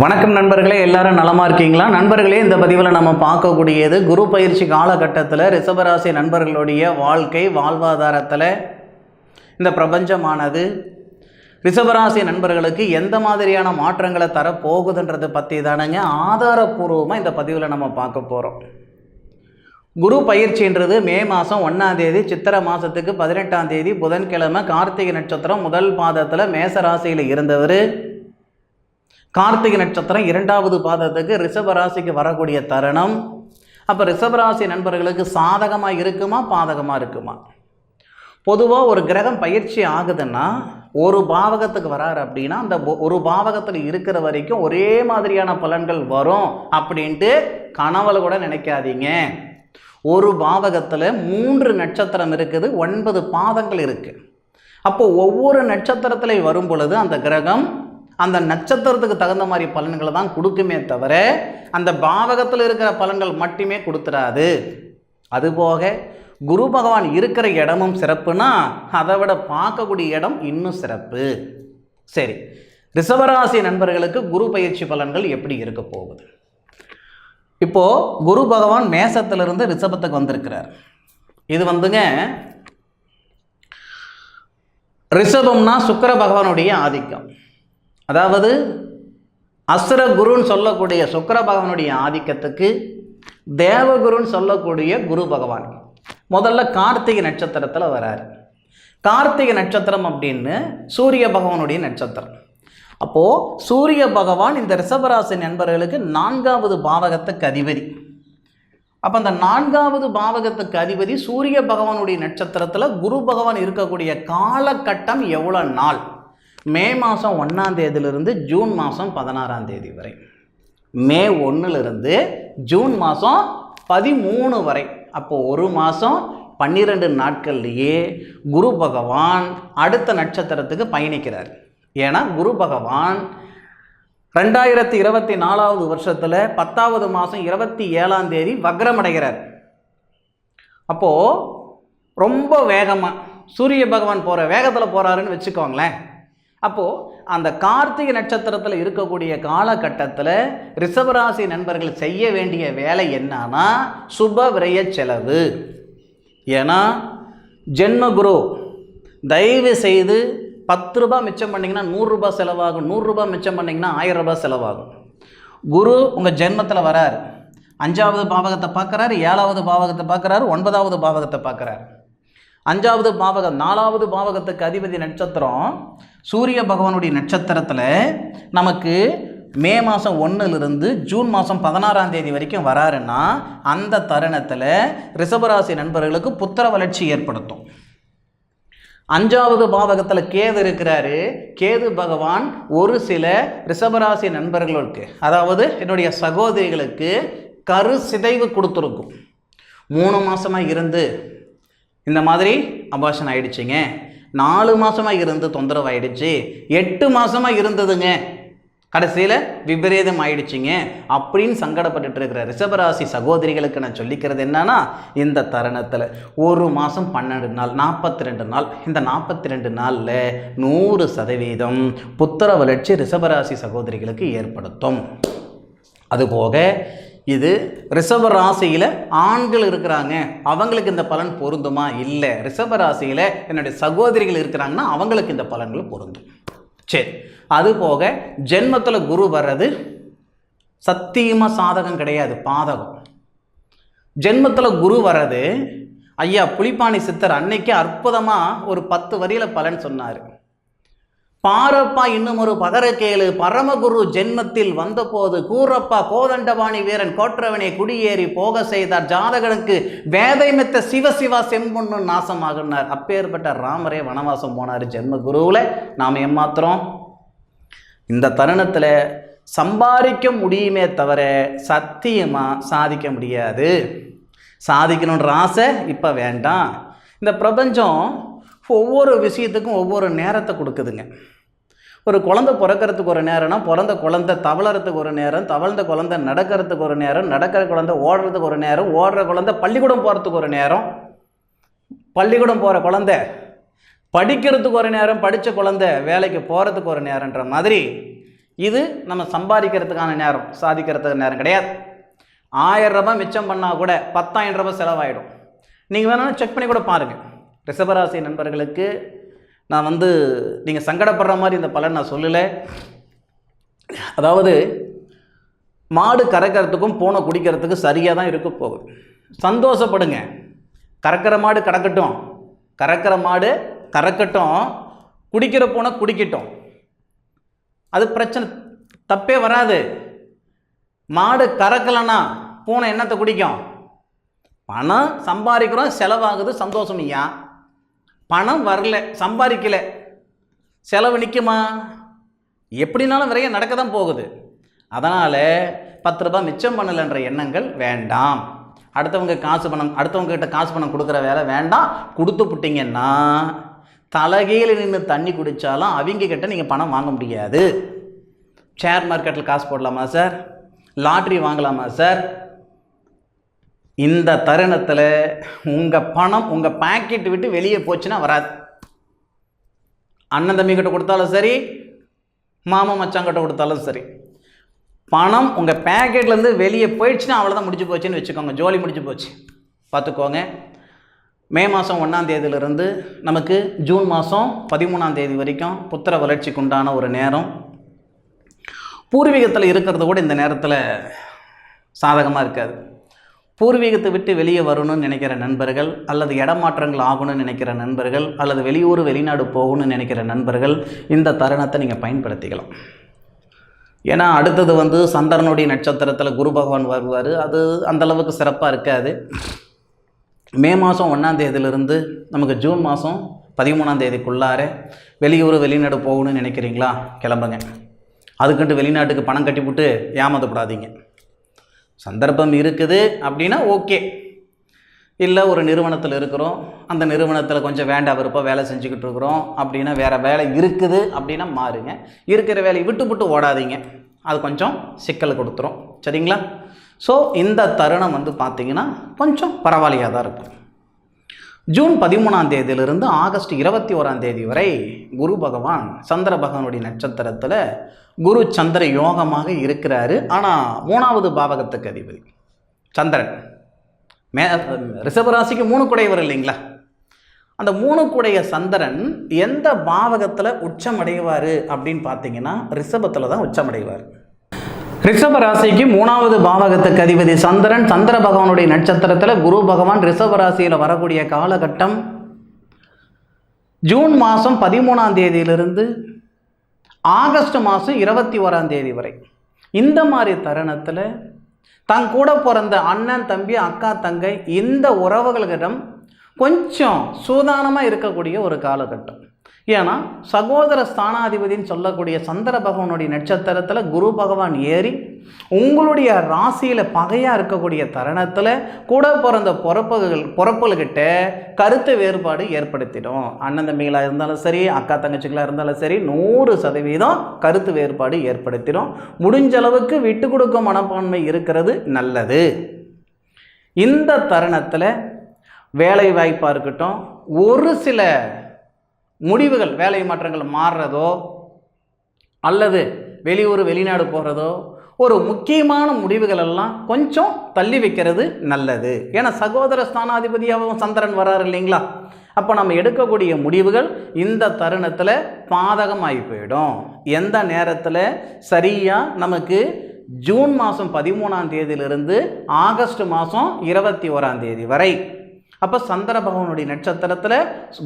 வணக்கம் நண்பர்களே எல்லாரும் நலமா இருக்கீங்களா? நண்பர்களே இந்த பதிவில் நம்ம பார்க்கக்கூடியது குரு பயிற்சி காலகட்டத்தில் ரிஷபராசி நண்பர்களுடைய வாழ்க்கை வாழ்வாதாரத்தில் இந்த பிரபஞ்சமானது. ரிஷபராசி நண்பர்களுக்கு எந்த மாதிரியான மாற்றங்களை தரப்போகுதுன்றதை பற்றி தானங்க ஆதாரப்பூர்வமாக இந்த பதிவில் நம்ம பார்க்க போகிறோம் குரு பயிற்சின்றது மே மாதம் ஒன்றாம் தேதி சித்திரை மாதத்துக்கு பதினெட்டாம் தேதி புதன்கிழமை கார்த்திகை நட்சத்திரம் முதல் பாதத்தில் மேசராசியில் இருந்தவர். கார்த்திகை நட்சத்திரம் இரண்டாவது பாதத்துக்கு ரிஷபராசிக்கு வரக்கூடிய தருணம். அப்போ ரிஷபராசி நண்பர்களுக்கு சாதகமாக இருக்குமா பாதகமாக இருக்குமா? பொதுவாக ஒரு கிரகம் பயிற்சி ஆகுதுன்னா ஒரு பாவகத்துக்கு வராரு அப்படின்னா அந்த ஒரு பாவகத்தில் இருக்கிற வரைக்கும் ஒரே மாதிரியான பலன்கள் வரும் அப்படின்ட்டு கனவுல கூட நினைக்காதீங்க. ஒரு பாவகத்தில் மூன்று நட்சத்திரம் இருக்குது ஒன்பது பாதங்கள் இருக்குது அப்போ ஒவ்வொரு நட்சத்திரத்தில் வரும் பொழுது அந்த கிரகம் அந்த நட்சத்திரத்துக்கு தகுந்த மாதிரி பலன்களை தான் கொடுக்குமே தவிர அந்த பாவகத்தில் இருக்கிற பலன்கள் மட்டுமே கொடுத்துடாது அதுபோக குரு பகவான் இருக்கிற இடமும் சிறப்புனா அதை விட பார்க்கக்கூடிய இடம் இன்னும் சிறப்பு. சரி ரிஷபராசி நண்பர்களுக்கு குரு பயிற்சி பலன்கள் எப்படி இருக்க போகுது? இப்போது குரு பகவான் மேசத்திலிருந்து ரிஷபத்துக்கு வந்திருக்கிறார். இது வந்துங்க ரிஷபம்னா சுக்கர பகவானுடைய ஆதிக்கம். அதாவது அசுர குருன்னு சொல்லக்கூடிய சுக்கர பகவானுடைய ஆதிக்கத்துக்கு தேவகுருன்னு சொல்லக்கூடிய குரு பகவான். முதல்ல கார்த்திகை நட்சத்திரத்தில் வராரு. கார்த்திகை நட்சத்திரம் அப்படின்னு சூரிய பகவானுடைய நட்சத்திரம். அப்போது சூரிய பகவான் இந்த ரிஷபராசி நண்பர்களுக்கு நான்காவது பாவகத்துக்கு அதிபதி. அப்போ அந்த நான்காவது பாவகத்துக்கு அதிபதி சூரிய பகவானுடைய நட்சத்திரத்தில் குரு பகவான் இருக்கக்கூடிய காலகட்டம் எவ்வளோ நாள்? மே மாதம் ஒன்றாம் தேதியிலிருந்து ஜூன் மாதம் பதினாறாம் தேதி வரை. மே ஒன்றுலேருந்து ஜூன் மாதம் பதிமூணு வரை. அப்போது ஒரு மாதம் பன்னிரெண்டு நாட்கள்லேயே குரு பகவான் அடுத்த நட்சத்திரத்துக்கு பயணிக்கிறார். ஏன்னா குரு பகவான் ரெண்டாயிரத்தி இருபத்தி நாலாவது வருஷத்தில் பத்தாவது மாதம் இருபத்தி ஏழாம் தேதி வக்ரமடைகிறார். அப்போது ரொம்ப வேகமாக சூரிய பகவான் போகிற வேகத்தில் போகிறாருன்னு வச்சுக்கோங்களேன். அப்போது அந்த கார்த்திகை நட்சத்திரத்தில் இருக்கக்கூடிய காலகட்டத்தில் ரிஷபராசி நண்பர்கள் செய்ய வேண்டிய வேலை என்னன்னா சுப விரைய செலவு. ஏன்னா ஜென்மகுரு தயவு செய்து பத்து ரூபாய் மிச்சம் பண்ணிங்கன்னா நூறுரூபா செலவாகும். நூறுரூபா மிச்சம் பண்ணிங்கன்னா ஆயிரம் ரூபாய் செலவாகும். குரு உங்கள் ஜென்மத்தில் வரார். அஞ்சாவது பாவகத்தை பார்க்குறாரு ஏழாவது பாவகத்தை பார்க்குறாரு ஒன்பதாவது பாவகத்தை பார்க்குறாரு. அஞ்சாவது பாவகம் நாலாவது பாவகத்துக்கு அதிபதி நட்சத்திரம் சூரிய பகவானுடைய நட்சத்திரத்தில் நமக்கு மே மாதம் ஒன்றுலேருந்து ஜூன் மாதம் பதினாறாம் தேதி வரைக்கும் வராருன்னா அந்த தருணத்தில் ரிஷபராசி நண்பர்களுக்கு புத்திர வளர்ச்சி ஏற்படுத்தும். அஞ்சாவது பாவகத்தில் கேது இருக்கிறாரு. கேது பகவான் ஒரு சில ரிஷபராசி நண்பர்களுக்கு அதாவது என்னுடைய சகோதரிகளுக்கு கரு சிதைவு கொடுத்துருக்கும். மூணு மாதமாக இருந்து இந்த மாதிரி அபாஷன் ஆயிடுச்சுங்க. நாலு மாதமாக இருந்து தொந்தரவு ஆயிடுச்சு. எட்டு மாதமாக இருந்ததுங்க. கடைசியில் விபரீதம் ஆயிடுச்சுங்க. அப்படின்னு சங்கடப்பட்டுட்டு இருக்கிற ரிஷபராசி சகோதரிகளுக்கு நான் சொல்லிக்கிறது என்னன்னா இந்த தருணத்தில் ஒரு மாதம் பன்னெண்டு நாள் நாற்பத்தி ரெண்டு நாள் இந்த நாற்பத்தி ரெண்டு நாளில் நூறு சதவீதம் புத்திர வளர்ச்சி ரிஷபராசி சகோதரிகளுக்கு ஏற்படுத்தும். அதுபோக இது ரிஷப ராசியில் ஆண்கள் இருக்கிறாங்க. அவங்களுக்கு இந்த பலன் பொருந்துமா? இல்லை. ரிஷப ராசியில் என்னுடைய சகோதரிகள் இருக்கிறாங்கன்னா அவங்களுக்கு இந்த பலன்கள் பொருந்தும். சரி. அதுபோக ஜென்மத்தில் குரு வர்றது சத்தியமாக சாதகம் கிடையாது பாதகம். ஜென்மத்தில் குரு வர்றது ஐயா புலிப்பாணி சித்தர் அன்னைக்கு அற்புதமாக ஒரு பத்து வரியில் பலன் சொன்னார். பாரப்பா இன்னும் ஒரு பகரக்கேளு பரமகுரு ஜென்மத்தில் வந்தபோது கூரப்பா கோதண்டபாணி வீரன் கோற்றவனை குடியேறி போக செய்தார். ஜாதகனுக்கு வேதை மெத்த சிவ சிவா செம்பொண்ணு நாசமாகினார். அப்பேற்பட்ட ராமரே வனவாசம் போனார். ஜென்ம குருவில் நாம் ஏமாத்துறோம். இந்த தருணத்தில் சம்பாதிக்க முடியுமே தவிர சத்தியமாக சாதிக்க முடியாது. சாதிக்கணுன்ற ஆசை இப்போ வேண்டாம். இந்த பிரபஞ்சம் ஒவ்வொரு விஷயத்துக்கும் ஒவ்வொரு நேரத்தை கொடுக்குதுங்க. ஒரு குழந்தை பிறக்கறதுக்கு ஒரு நேரம்னா பிறந்த குழந்தை தவளறதுக்கு ஒரு நேரம் தவழ்ந்த குழந்தை நடக்கிறதுக்கு ஒரு நேரம் நடக்கிற குழந்தை ஓடுறதுக்கு ஒரு நேரம் ஓடுற குழந்தை பள்ளிக்கூடம் போகிறதுக்கு ஒரு நேரம். பள்ளிக்கூடம் போகிற குழந்தை படிக்கிறதுக்கு ஒரு நேரம் படித்த குழந்தை வேலைக்கு போகிறதுக்கு ஒரு நேரன்ற மாதிரி இது நம்ம சம்பாதிக்கிறதுக்கான நேரம் சாதிக்கிறதுக்கு நேரம் கிடையாது. ஆயிரம் ரூபாய் மிச்சம் பண்ணால் கூட பத்தாயிரம் ரூபாய் செலவாயிடும். நீங்கள் வேணாலும் செக் பண்ணி கூட பாருங்கள் ரிசபராசி நண்பர்களுக்கு நான் வந்து நீங்கள் சங்கடப்படுற மாதிரி இந்த பலன் நான் சொல்லலை. அதாவது மாடு கறக்கிறதுக்கும் பூனை குடிக்கிறதுக்கு சரியாக தான் இருக்க போகுது. சந்தோஷப்படுங்க. கறக்கிற மாடு கறக்கட்டும். கறக்கிற மாடு கறக்கட்டும். குடிக்கிற பூனை குடிக்கட்டும். அது பிரச்சனை. தப்பே வராது. மாடு கறக்கலைன்னா பூனை என்னத்தை குடிக்கும்? பணம் சம்பாதிக்கிறோம் செலவாகுது சந்தோஷம் ஐயா பணம் வரல சம்பாதிக்கல. செலவு நிற்குமா எப்படினாலும் விரைய நடக்க தான் போகுது. அதனால் பத்து ரூபாய் மிச்சம் பண்ணலைன்ற எண்ணங்கள் வேண்டாம். அடுத்தவங்க காசு பணம் அடுத்தவங்க கிட்ட காசு பணம் கொடுக்குற வேலை வேண்டாம். கொடுத்து விட்டிங்கன்னா தலைகீழ நின்று தண்ணி குடித்தாலும் அவங்க கிட்ட நீங்கள் பணம் வாங்க முடியாது. ஷேர் மார்க்கெட்டில் காசு போடலாமா சார் லாட்ரி வாங்கலாமா சார் இந்த தருணத்தில் உங்கள் பணம் உங்கள் பாக்கெட் விட்டு வெளியே போச்சுன்னா வராது. அண்ணன் தம்பி கிட்ட கொடுத்தாலும் சரி மாமா மச்சாங்கிட்ட கொடுத்தாலும் சரி. பணம் உங்கள் பேக்கெட்லேருந்து வெளியே போயிடுச்சுன்னா அவ்வளோதான் முடிஞ்சு போச்சுன்னு வச்சுக்கோங்க. ஜோலி முடிஞ்சு போச்சு. பார்த்துக்கோங்க. மே மாதம் ஒன்றாம் தேதியிலிருந்து நமக்கு ஜூன் மாதம் பதிமூணாம் தேதி வரைக்கும் புத்திர வளர்ச்சிக்கு உண்டான ஒரு நேரம். பூர்வீகத்தில் இருக்கிறது கூட இந்த நேரத்தில் சாதகமாக இருக்காது. பூர்வீகத்தை விட்டு வெளியே வரணும்னு நினைக்கிற நண்பர்கள் அல்லது இடமாற்றங்கள் ஆகணும்னு நினைக்கிற நண்பர்கள் அல்லது வெளியூர் வெளிநாடு போகணும்னு நினைக்கிற நண்பர்கள் இந்த தருணத்தை நீங்கள் பயன்படுத்திக்கலாம். ஏன்னா அடுத்தது வந்து சந்திரனுடைய நட்சத்திரத்தில் குரு பகவான் வருவார். அது அந்த அளவுக்கு சிறப்பாக இருக்காது. மே மாதம் ஒன்றாம் தேதியிலிருந்து நமக்கு ஜூன் மாதம் பதிமூணாம் தேதிக்குள்ளார வெளியூர் வெளிநாடு போகணும்னு நினைக்கிறீங்களா? கிளம்புங்க. அதுக்குன்ட்டு வெளிநாட்டுக்கு பணம் கட்டிவிட்டு ஏமாத்தப்படாதீங்க. சந்தர்ப்பம் இருக்குது அப்படின்னா ஓகே. இல்லை ஒரு நிறுவனத்தில் இருக்கிறோம் அந்த நிறுவனத்தில் கொஞ்சம் வேண்டாம் விருப்பம் வேலை செஞ்சுக்கிட்டு இருக்கிறோம் அப்படின்னா வேறு வேலை இருக்குது அப்படின்னா மாறுங்க. இருக்கிற வேலையை விட்டு விட்டு ஓடாதீங்க. அது கொஞ்சம் சிக்கல் கொடுத்துரும். சரிங்களா? ஸோ இந்த தருணம் வந்து பார்த்திங்கன்னா கொஞ்சம் பரவாயில்லையாக தான் இருக்கும். ஜூன் பதிமூணாம் தேதியிலிருந்து ஆகஸ்ட் இருபத்தி ஓராம் தேதி வரை குரு பகவான் சந்திர பகவானுடைய நட்சத்திரத்தில் குரு சந்திர யோகமாக இருக்கிறாரு. ஆனால் மூணாவது பாவகத்துக்கு அதிபதி சந்திரன். மே ரிஷபராசிக்கு மூணு குடையவர் இல்லைங்களா? அந்த மூணு குடைய சந்திரன் எந்த பாவகத்தில் உச்சமடைவார் அப்படின்னு பார்த்தீங்கன்னா ரிஷபத்தில் தான் உச்சமடைவார். ரிஷப ராசிக்கு மூணாவது பாவகத்துக்கு அதிபதி சந்திரன். சந்திர பகவானுடைய நட்சத்திரத்தில் குரு பகவான் ரிஷப ராசியில் வரக்கூடிய காலகட்டம் ஜூன் மாதம் பதிமூணாம் தேதியிலிருந்து ஆகஸ்ட் மாதம் இருபத்தி ஓராம் தேதி வரை. இந்த மாதிரி தருணத்தில் தன் கூட பிறந்த அண்ணன் தம்பி அக்கா தங்கை இந்த உறவுகளிடம் கொஞ்சம் சூதானமாக இருக்கக்கூடிய ஒரு காலகட்டம். ஏன்னா சகோதர ஸ்தானாதிபதின்னு சொல்லக்கூடிய சந்திர பகவானுடைய நட்சத்திரத்தில் குரு பகவான் ஏறி உங்களுடைய ராசியில் பகையாக இருக்கக்கூடிய தருணத்தில் கூட பிறந்த பிறப்புகள் பிறப்புகள்கிட்ட கருத்து வேறுபாடு ஏற்படுத்திடும். அண்ணன் தம்பிகளாக இருந்தாலும் சரி அக்கா தங்கச்சிகளாக இருந்தாலும் சரி நூறு சதவீதம் கருத்து வேறுபாடு ஏற்படுத்திடும். முடிஞ்ச அளவுக்கு விட்டு கொடுக்கும் மனப்பான்மை இருக்கிறது நல்லது. இந்த தருணத்தில் வேலை வாய்ப்பாக இருக்கட்டும் ஒரு சில முடிவுகள் வேலை மாற்றங்கள் மாறுறதோ அல்லது வெளியூர் வெளிநாடு போகிறதோ ஒரு முக்கியமான முடிவுகள் எல்லாம் கொஞ்சம் தள்ளி வைக்கிறது நல்லது. ஏன்னா சகோதர ஸ்தானாதிபதியாகவும் சந்திரன் வராரு இல்லைங்களா? அப்போ நம்ம எடுக்கக்கூடிய முடிவுகள் இந்த தருணத்தில் பாதகமாகி போயிடும். எந்த நேரத்தில்? சரியாக நமக்கு ஜூன் மாதம் பதிமூணாம் தேதியிலிருந்து ஆகஸ்ட் மாதம் இருபத்தி ஓராம் தேதி வரை அப்போ சந்திர பகவானுடைய நட்சத்திரத்தில்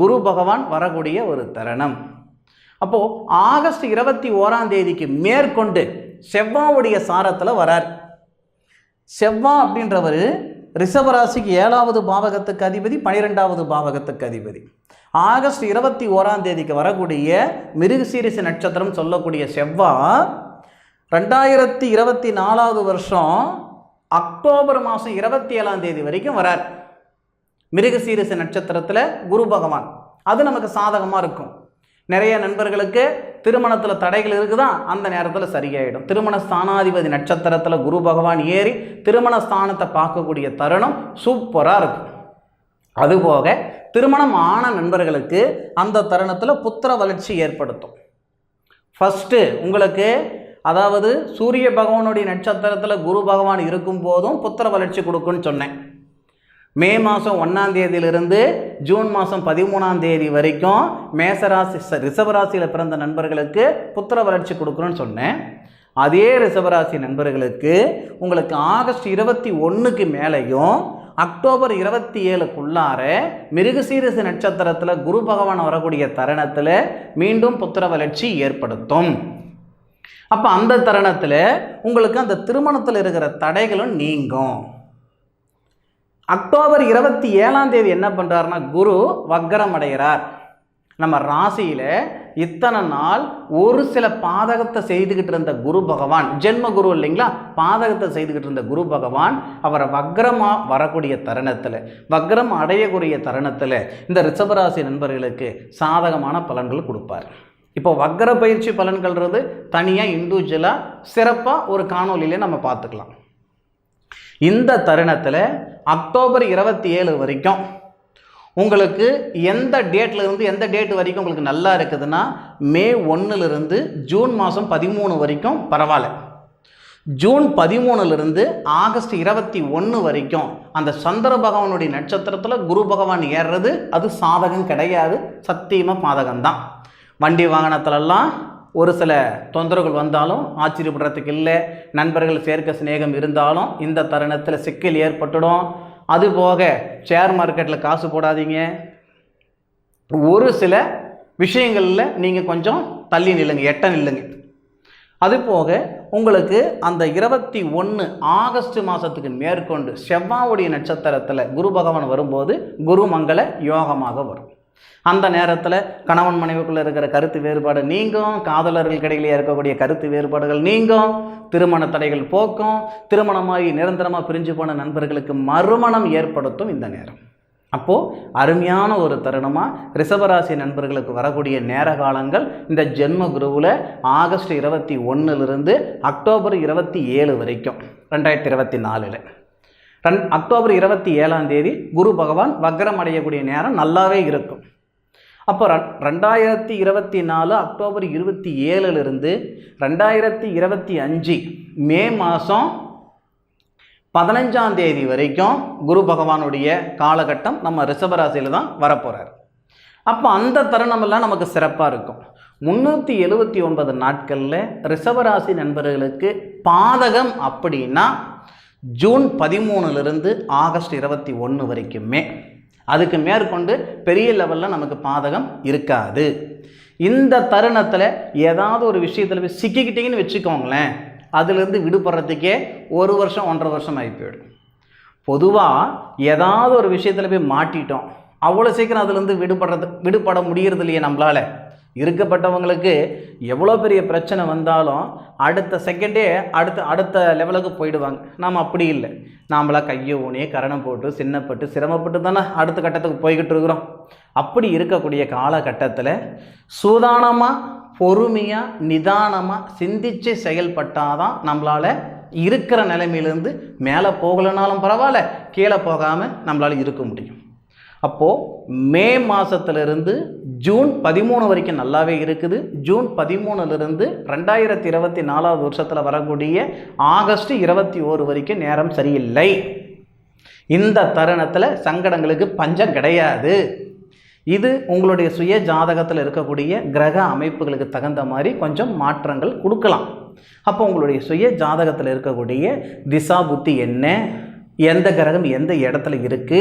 குரு பகவான் வரக்கூடிய ஒரு தருணம். அப்போது ஆகஸ்ட் இருபத்தி ஓராம் தேதிக்கு மேற்கொண்டு செவ்வாவுடைய சாரத்தில் வரார். செவ்வா அப்படின்றவர் ரிஷபராசிக்கு ஏழாவது பாவகத்துக்கு அதிபதி பனிரெண்டாவது பாவகத்துக்கு அதிபதி. ஆகஸ்ட் இருபத்தி ஓராம் தேதிக்கு வரக்கூடிய மிருகசீரிசு நட்சத்திரம் சொல்லக்கூடிய செவ்வா ரெண்டாயிரத்தி இருபத்தி நாலாவது வருஷம் அக்டோபர் மாதம் இருபத்தி ஏழாம் தேதி வரைக்கும் வரார். மிருகசீரிச நட்சத்திரத்தில் குரு பகவான். அது நமக்கு சாதகமாக இருக்கும். நிறைய நண்பர்களுக்கு திருமணத்தில் தடைகள் இருக்குதா? அந்த நேரத்தில் சரியாயிடும். திருமண ஸ்தானாதிபதி நட்சத்திரத்தில் குரு பகவான் ஏறி திருமண ஸ்தானத்தை பார்க்கக்கூடிய தருணம் சூப்பராக இருக்கும். அதுபோக திருமணம் ஆன நண்பர்களுக்கு அந்த தருணத்தில் புத்திர வளர்ச்சி ஏற்படுத்தும். ஃபஸ்ட்டு உங்களுக்கு அதாவது சூரிய பகவானுடைய நட்சத்திரத்தில் குரு பகவான் இருக்கும் போதும் புத்திர வளர்ச்சி கொடுக்குன்னு சொன்னேன். மே மாதம் ஒன்றாம் தேதியிலிருந்து ஜூன் மாதம் பதிமூணாம் தேதி வரைக்கும் மேசராசி ச- ரிஷபராசியில் பிறந்த நண்பர்களுக்கு புத்திர வளர்ச்சி கொடுக்குறோன்னு சொன்னேன். அதே ரிஷபராசி நண்பர்களுக்கு உங்களுக்கு ஆகஸ்ட் இருபத்தி ஒன்றுக்கு மேலேயும் அக்டோபர் இருபத்தி ஏழுக்குள்ளார மிருகசீரிசு நட்சத்திரத்தில் குரு பகவான் வரக்கூடிய தருணத்தில் மீண்டும் புத்திர வளர்ச்சி ஏற்படுத்தும். அப்போ அந்த தருணத்தில் உங்களுக்கு அந்த திருமணத்தில் இருக்கிற தடைகளும் நீங்கும். அக்டோபர் இருபத்தி ஏழாம் தேதி என்ன பண்ணுறாருன்னா குரு வக்கரம் அடைகிறார். நம்ம ராசியில் இத்தனை நாள் ஒரு சில பாதகத்தை செய்துக்கிட்டு இருந்த குரு பகவான் ஜென்ம குரு இல்லைங்களா? பாதகத்தை செய்துக்கிட்டு இருந்த குரு பகவான் அவரை வக்ரமாக வரக்கூடிய தருணத்தில் வக்ரம் அடையக்கூடிய தருணத்தில் இந்த ரிஷபராசி நண்பர்களுக்கு சாதகமான பலன்கள் கொடுப்பார். இப்போ வக்ர பயிற்சி பலன்கள்ன்றது தனியாக இண்டிவிஜுவலாக சிறப்பாக ஒரு காணொலியிலே நம்ம பார்த்துக்கலாம். இந்த தருணத்தில் அக்டோபர் இருபத்தி ஏழு வரைக்கும் உங்களுக்கு எந்த டேட்லேருந்து எந்த டேட் வரைக்கும் உங்களுக்கு நல்லா இருக்குதுன்னா மே ஒன்றுலேருந்து ஜூன் மாதம் பதிமூணு வரைக்கும் பரவாயில்ல. ஜூன் பதிமூணுலேருந்து ஆகஸ்ட் இருபத்தி ஒன்று வரைக்கும் அந்த சந்திர பகவானுடைய நட்சத்திரத்தில் குரு பகவான் ஏறுறது அது சாதகம் கிடையாது சத்தியமாக பாதகம்தான். வண்டி வாகனத்துலலாம் ஒரு சில தொந்தரவுகள் வந்தாலும் ஆச்சரியப்படுறதுக்கு இல்லை. நண்பர்கள் சேர்க்க சிநேகம் இருந்தாலும் இந்த தருணத்தில் சிக்கல் ஏற்பட்டுடும். அதுபோக ஷேர் மார்க்கெட்டில் காசு போடாதீங்க. ஒரு சில விஷயங்களில் நீங்கள் கொஞ்சம் தள்ளி நில்லுங்க எட்ட நில்லுங்க. அதுபோக உங்களுக்கு அந்த இருபத்தி ஒன்று ஆகஸ்ட் மாதத்துக்கு மேற்கொண்டு செவ்வாவுடைய நட்சத்திரத்தில் குரு பகவான் வரும்போது குருமங்கள யோகமாக வரும். அந்த நேரத்தில் கணவன் மனைவிக்குள்ளே இருக்கிற கருத்து வேறுபாடு நீங்கும் காதலர்கள் இடையிலே இருக்கக்கூடிய கருத்து வேறுபாடுகள் நீங்கும் திருமண தடைகள் போக்கும் திருமணமாகி நிரந்தரமாக பிரிஞ்சு போன நண்பர்களுக்கு மறுமணம் ஏற்படுத்தும் இந்த நேரம். அப்போது அருமையான ஒரு தருணமாக ரிஷபராசி நண்பர்களுக்கு வரக்கூடிய நேர காலங்கள் இந்த ஜென்ம குருவில் ஆகஸ்ட் இருபத்தி ஒன்றுலேருந்து அக்டோபர் இருபத்தி ஏழு வரைக்கும் ரெண்டாயிரத்தி இருபத்தி நாலில். ரெண் அக்டோபர் இருபத்தி ஏழாம் தேதி குரு பகவான் வக்ரம் அடையக்கூடிய நேரம் நல்லாவே இருக்கும். அப்போ ரெ ரெண்டாயிரத்தி இருபத்தி நாலு அக்டோபர் இருபத்தி ஏழுலேருந்து ரெண்டாயிரத்தி இருபத்தி அஞ்சு மே மாதம் பதினஞ்சாம் தேதி வரைக்கும் குரு பகவானுடைய காலகட்டம் நம்ம ரிஷபராசியில் தான் வரப்போகிறார் அப்போ அந்த தருணமெல்லாம் நமக்கு சிறப்பாக இருக்கும். முந்நூற்றி எழுபத்தி ஒன்பது நாட்களில் ரிஷபராசி நண்பர்களுக்கு பாதகம் அப்படின்னா ஜூன் பதிமூணுலேருந்து ஆகஸ்ட் இருபத்தி ஒன்று வரைக்குமே. அதுக்கு மேற்கொண்டு பெரிய லெவலில் நமக்கு பாதகம் இருக்காது. இந்த தருணத்தில் ஏதாவது ஒரு விஷயத்தில் போய் சிக்கிக்கிட்டிங்கன்னு வச்சுக்கோங்களேன் அதுலேருந்து விடுபடுறதுக்கே ஒரு வருஷம் ஒன்றரை வருஷம் ஆகி போயிடும். பொதுவாக ஏதாவது ஒரு விஷயத்தில் போய் மாட்டிட்டோம் அவ்வளோ சீக்கிரம் அதுலேருந்து விடுபடுறது விடுபட முடியறது இல்லையே நம்மளால். இருக்கப்பட்டவங்களுக்கு எவ்வளோ பெரிய பிரச்சனை வந்தாலும் அடுத்த செகண்டே அடுத்த அடுத்த லெவலுக்கு போயிடுவாங்க. நாம் அப்படி இல்லை. நாமளாக கையை ஊனியே கரணம் போட்டு சின்னப்பட்டு சிரமப்பட்டு தானே அடுத்த கட்டத்துக்கு போய்கிட்டு இருக்கிறோம். அப்படி இருக்கக்கூடிய காலகட்டத்தில் சூதானமாக பொறுமையாக நிதானமாக சிந்திச்சு செயல்பட்டாதான் நம்மளால் இருக்கிற நிலைமையிலேருந்து மேலே போகலைனாலும் பரவாயில்ல கீழே போகாமல் நம்மளால் இருக்க முடியும். அப்போது மே மாதத்துலேருந்து ஜூன் பதிமூணு வரைக்கும் நல்லாவே இருக்குது. ஜூன் பதிமூணுலேருந்து ரெண்டாயிரத்தி இருபத்தி நாலாவது வருஷத்தில் வரக்கூடிய ஆகஸ்ட் இருபத்தி ஓரு வரைக்கும் நேரம் சரியில்லை. இந்த தருணத்தில் சங்கடங்களுக்கு பஞ்சம் கிடையாது. இது உங்களுடைய சுய ஜாதகத்தில் இருக்கக்கூடிய கிரக அமைப்புகளுக்கு தகுந்த மாதிரி கொஞ்சம் மாற்றங்கள் கொடுக்கலாம். அப்போ உங்களுடைய சுய ஜாதகத்தில் இருக்கக்கூடிய திசா புத்தி என்ன? எந்த கிரகம் எந்த இடத்துல இருக்குது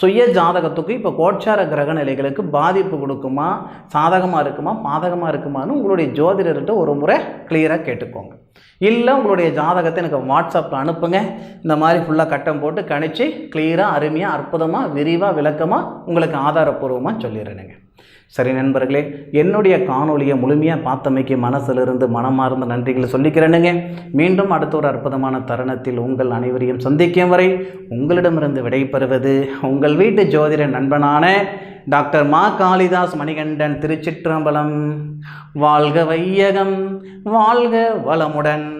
சுய ஜாதகத்துக்கு இப்போ கோட்சார கிரக நிலைகளுக்கு பாதிப்பு கொடுக்குமா? சாதகமாக இருக்குமா? பாதகமாக இருக்குமான்னு உங்களுடைய ஜோதிடர்கிட்ட ஒரு முறை கிளியராக கேட்டுக்கோங்க. இல்லை உங்களுடைய ஜாதகத்தை எனக்கு வாட்ஸ்அப்பில் அனுப்புங்க. இந்த மாதிரி ஃபுல்லாக கட்டம் போட்டு கணிச்சு கிளியராக அருமையாக அற்புதமாக விரிவாக விளக்கமாக உங்களுக்கு ஆதாரப்பூர்வமாக சொல்லிடுறேனுங்க. சரி நண்பர்களே என்னுடைய காணொலியை முழுமையாக பார்த்தமைக்கு மனசிலிருந்து மனமார்ந்த நன்றிகளை சொல்லிக்கிறேனுங்க. மீண்டும் அடுத்த ஒரு அற்புதமான தருணத்தில் உங்கள் அனைவரையும் சந்திக்கும் வரை உங்களிடமிருந்து விடைபெறுவது உங்கள் வீட்டு ஜோதிட நண்பனான டாக்டர் மா காளிதாஸ் மணிகண்டன் திருச்சிற்றம்பலம். வாழ்க வையகம் வாழ்க வளமுடன்.